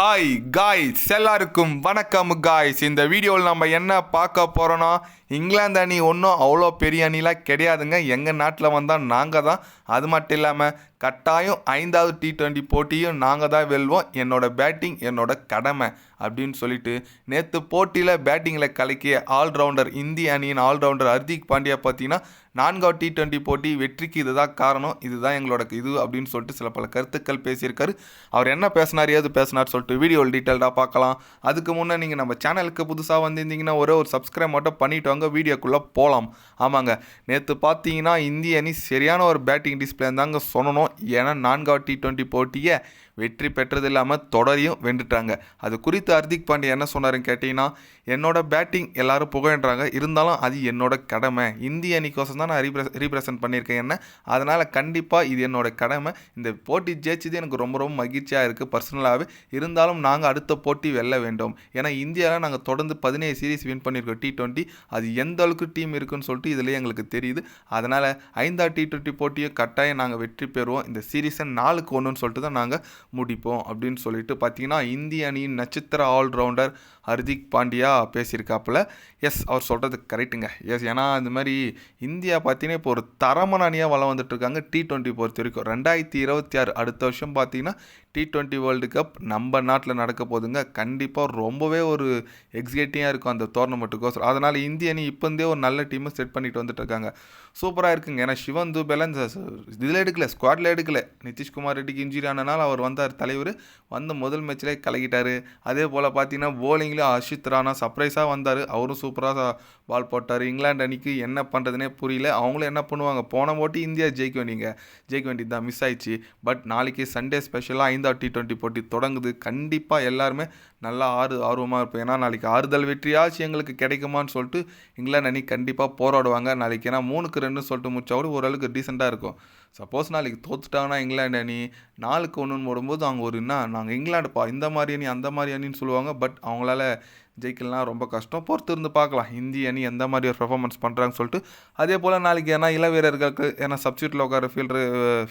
Hi guys எல்லாருக்கும் வணக்கம் guys இந்த வீடியோவில் நம்ம என்ன பார்க்க போகிறோன்னா இங்கிலாந்து அணி ஒன்றும் அவ்வளோ பெரிய அணிலாம் கிடையாதுங்க. எங்கள் நாட்டில் வந்தால் நாங்கள் தான். அது மட்டும் இல்லாமல் கட்டாயம் ஐந்தாவது டி டுவெண்ட்டி போட்டியும் நாங்கள் தான் வெல்வோம். என்னோடய பேட்டிங் என்னோட கடமை அப்படின்னு சொல்லிட்டு நேற்று போட்டியில் பேட்டிங்கில் கலக்கிய ஆல்ரவுண்டர் இந்திய அணியின் ஆல்ரவுண்டர் ஹர்திக் பாண்டியா பார்த்தீங்கன்னா நான்காவது டி ட்வெண்ட்டி போட்டி வெற்றிக்கு இதுதான் காரணம். இதுதான் எங்களோட இது அப்படின்னு சொல்லிட்டு சில பல கருத்துக்கள் பேசியிருக்காரு. அவர் என்ன பேசினார் ஏது பேசினார் சொல்லிட்டு வீடியோவில் டீட்டெயில்டாக பார்க்கலாம். அதுக்கு முன்னே நீங்கள் நம்ம சேனலுக்கு புதுசாக வந்திருந்தீங்கன்னா ஒரே ஒரு சப்ஸ்கிரைப் மட்டும் பண்ணிட்டு வாங்க. வீடியோக்குள்ளே போகலாம் ஆமாங்க. நேற்று பார்த்தீங்கன்னா இந்திய அணி சரியான ஒரு பேட்டிங் டிஸ்பிளே தாங்க சொல்லலாம் ஏன்னா நான்காவது டி டுவெண்ட்டி போட்டியை வெற்றி பெற்றது இல்லாமல் தொடரையும் வென்றுட்டாங்க. அது குறித்து ஹர்திக் பாண்டியா என்ன சொன்னாருன்னு கேட்டிங்கன்னா என்னோட பேட்டிங் எல்லாரும் புகழ்ன்றாங்க இருந்தாலும் அது என்னோட கடமை. இந்திய அணிக்கோசம் தான் நான் ரீப்ரெஸ் ரீப்ரசன்ட் பண்ணியிருக்கேன் என்ன? அதனால் கண்டிப்பாக இது என்னோட கடமை. இந்த போட்டி ஜெயிச்சது எனக்கு ரொம்ப ரொம்ப மகிழ்ச்சியாக இருக்குது பர்சனலாகவே இருந்தாலும் நாங்கள் அடுத்த போட்டி வெல்ல வேண்டும். ஏன்னா இந்தியாவில் நாங்கள் தொடர்ந்து பதினேழு சீரிஸ் வின் பண்ணியிருக்கோம் டி டுவெண்ட்டி அது எந்த அளவுக்கு டீம் இருக்குன்னு சொல்லிட்டு இதில் எங்களுக்கு தெரியுது. அதனால் ஐந்தாவது டி டுவெண்ட்டி போட்டியை கட்டாயம் நாங்கள் வெற்றி பெறுவோம். இந்த சீரீஸை நாலுக்கு ஒன்றுன்னு சொல்லிட்டு தான் நாங்கள் முடிப்போம் அப்படின்னு சொல்லிட்டு பார்த்தீங்கன்னா இந்திய அணியின் நட்சத்திர ஆல்ரவுண்டர் ஹர்திக் பாண்டியா பேசியிருக்காப்புல. எஸ் அவர் சொல்கிறது கரெக்டுங்க எஸ் ஏன்னா இந்த மாதிரி இந்தியா பார்த்தீங்கன்னா இப்போ ஒரு தரமான அணியாக வளம் வந்துட்டுருக்காங்க டி டுவெண்ட்டி பொறுத்த வரைக்கும். ரெண்டாயிரத்தி இருபத்தி ஆறு அடுத்த வருஷம் பார்த்தீங்கன்னா டி ட்வெண்ட்டி வேர்ல்டு கப் நம்ம நாட்டில் நடக்க போதுங்க கண்டிப்பாக ரொம்பவே ஒரு எக்ஸைட்டிங்காக இருக்கும் அந்த டோர்னமெண்ட்டுக்கோசரம் அதனால் இந்திய அணி இப்போந்தே ஒரு நல்ல டீமை செட் பண்ணிட்டு வந்துட்டு இருக்காங்க சூப்பராக இருக்குங்க. ஏன்னா சிவன் துபேலாம் இதில் எடுக்கல. ஸ்குவாட்ல எடுக்கல. நிதிஷ்குமார் ரெட்டிக்கு இன்ஜுரி ஆனனால அவர் வந்தார். தலைவர் வந்த முதல் மேட்ச்லேயே கலக்கிட்டார். அதே போல் பார்த்தீங்கன்னா போலிங்லேயும் அஷித் ராணா சர்ப்ரைஸாக வந்தார். அவரும் சூப்பராக பால் போட்டார். இங்கிலாந்து அணிக்கு என்ன பண்ணுறதுனே புரியல. அவங்களும் என்ன பண்ணுவாங்க? போன போட்டி இந்தியா ஜெயிக்க வேண்டிங்க. ஜெயிக்க வேண்டியது தான் மிஸ் ஆயிடுச்சு. பட் நாளைக்கு சண்டே ஸ்பெஷலாக ஐந்தாவது டி டுவெண்ட்டி போட்டி தொடங்குது. கண்டிப்பாக எல்லாருமே நல்லா ஆறு ஆர்வமாக இருப்போம். ஏன்னா நாளைக்கு ஆறுதல் வெற்றியாச்சும் எங்களுக்கு கிடைக்குமான்னு சொல்லிட்டு இங்கிலாந்து அணி கண்டிப்பாக போராடுவாங்க. நாளைக்கு ஏன்னா மூணுக்கு ரெண்டு சொல்லிட்டு முடிச்சா கூட ஓரளவுக்கு டீசெண்டாக இருக்கும். சப்போஸ் நாளைக்கு தோத்துட்டாங்கன்னா இங்கிலாந்து அணி நாலுக்கு ஒன்றுன்னு போடும்போது அவங்க ஒரு என்ன நாங்கள் இங்கிலாண்டுப்பா இந்த மாதிரி அணி அந்த மாதிரி அணின்னு சொல்லுவாங்க. பட் அவங்களால ஜெயிக்கலாம் ரொம்ப கஷ்டம். பொறுத்து இருந்து பார்க்கலாம். இந்திய அணி எந்த மாதிரி ஒரு பெர்ஃபார்மன்ஸ் பண்ணுறாங்கன்னு சொல்லிட்டு. அதே போல் நாளைக்கு ஏன்னா இள வீரர்களுக்கு ஏன்னா சப்ஸ்டியூட்டில் உட்கார ஃபீல்டர்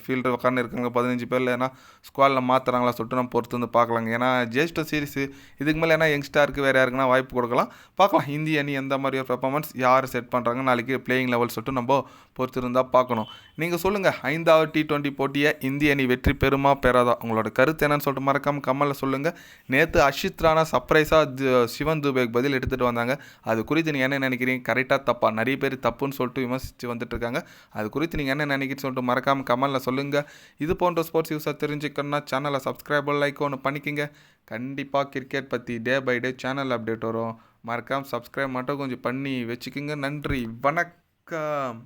ஃபீல்டர் உட்காந்து இருக்காங்க பதினஞ்சு பேரில் ஏன்னா ஸ்குவாடில் மாற்றுறாங்களா சொல்லிட்டு நம்ம பொறுத்து வந்து பார்க்கலாங்க. ஏன்னா ஜேஸ்ட சீரிஸ் இதுக்கு மேலே ஏன்னா யங்ஸ்டாருக்கு வேறு யாருக்குன்னா வாய்ப்பு கொடுக்கலாம். பார்க்கலாம். இந்திய அணி எந்த மாதிரி ஒரு பெர்ஃபார்மன்ஸ் யார் செட் பண்ணுறாங்க நாளைக்கு பிளேயிங் லெவல் சொல்லிட்டு நம்ம பொறுத்து இருந்தால் பார்க்கணும். நீங்கள் சொல்லுங்கள் ஐந்தாவது டி டுவெண்ட்டி போட்டியை இந்திய அணி வெற்றி பெறுமா பெறாதா? உங்களோட கருத்து என்னன்னு சொல்லிட்டு மறக்காமல் கம்மலில் சொல்லுங்கள் நேற்று அஷித் ராணா சர்ப்ரைஸாக சிவன் துபேக்கு பதில் எடுத்துகிட்டு வந்தாங்க. அது குறித்து நீங்கள் என்ன நினைக்கிறீங்க? கரெக்டாக தப்பா? நிறைய பேர் தப்புன்னு சொல்லிட்டு விமர்சித்து வந்துட்டுருக்காங்க அது குறித்து நீங்கள் என்ன நினைக்கிறீங்க சொல்லிட்டு மறக்காமல் கமலில் சொல்லுங்கள் இது போன்ற ஸ்போர்ட்ஸ் யூஸாக தெரிஞ்சுக்கணும்னா சேனலை சப்ஸ்கிரைப் லைக் ஒன்று பண்ணிக்கோங்க. கண்டிப்பாக கிரிக்கெட் பற்றி day by day channel update வரும். மறக்காமல் சப்ஸ்கிரைப் மட்டும் கொஞ்சம் பண்ணி வச்சுக்கோங்க. நன்றி. வணக்கம்.